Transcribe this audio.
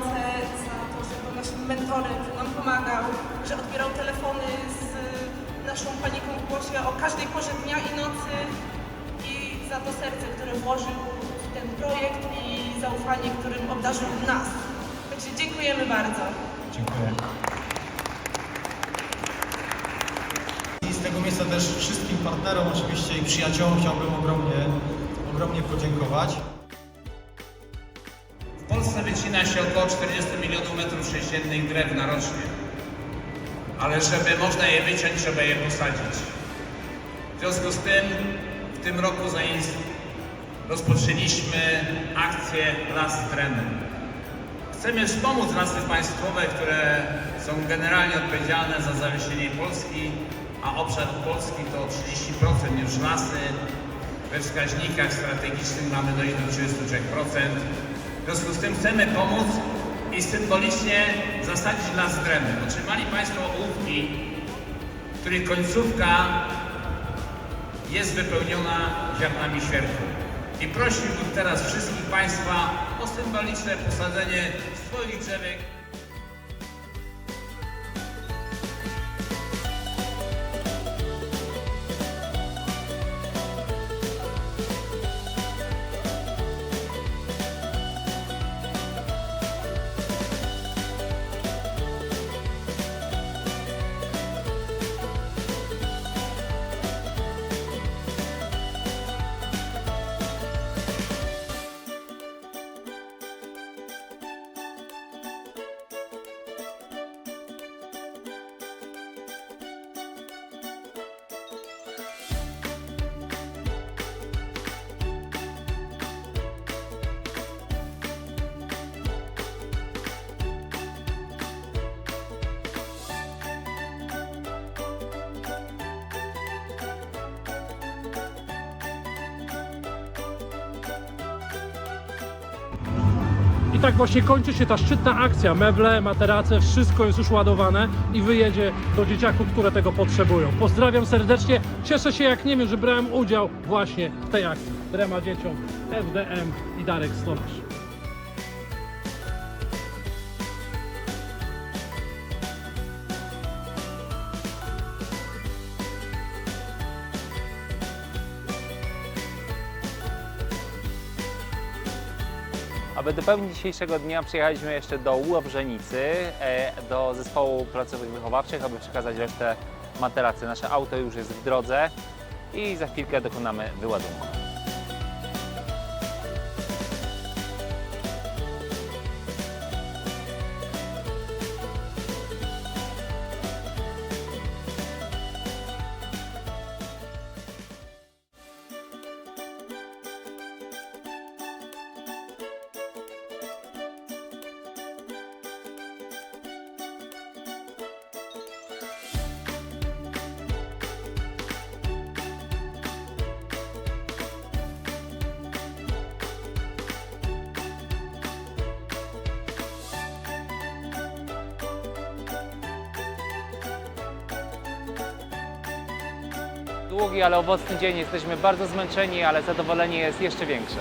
za to, że był naszym mentorem, że nam pomagał, że odbierał telefony z naszą paniką w głosie o każdej porze dnia i nocy i za to serce, które włożył w ten projekt i zaufanie, którym obdarzył nas. Także dziękujemy bardzo. Dziękuję. I z tego miejsca też wszystkim partnerom oczywiście i przyjaciołom chciałbym ogromnie, ogromnie podziękować. W Polsce wycina się około 40 milionów metrów sześciennych drewna rocznie. Ale żeby można je wyciąć, trzeba je posadzić. W związku z tym w tym roku rozpoczęliśmy akcję Las Trenu. Chcemy wspomóc lasy państwowe, które są generalnie odpowiedzialne za zalesienie Polski, a obszar Polski to 30% już lasy. We wskaźnikach strategicznych mamy dojść do 33%. W związku z tym chcemy pomóc i symbolicznie zasadzić las drewny. Otrzymali Państwo ołówki, których końcówka jest wypełniona ziarnami świerku. I prosiłbym teraz wszystkich Państwa o symboliczne posadzenie swoich drzewek I tak właśnie kończy się ta szczytna akcja. Meble, materace, wszystko jest już ładowane i wyjedzie do dzieciaków, które tego potrzebują. Pozdrawiam serdecznie. Cieszę się jak nie wiem, że brałem udział właśnie w tej akcji. Drema dzieciom, FDM i Darek Stolarz. Aby dopełnić dzisiejszego dnia przyjechaliśmy jeszcze do Łobrzenicy, e, do zespołu placówek wychowawczych, aby przekazać resztę materacy. Nasze auto już jest w drodze i za chwilkę dokonamy wyładunku. Długi, ale owocny dzień. Jesteśmy bardzo zmęczeni, ale zadowolenie jest jeszcze większe.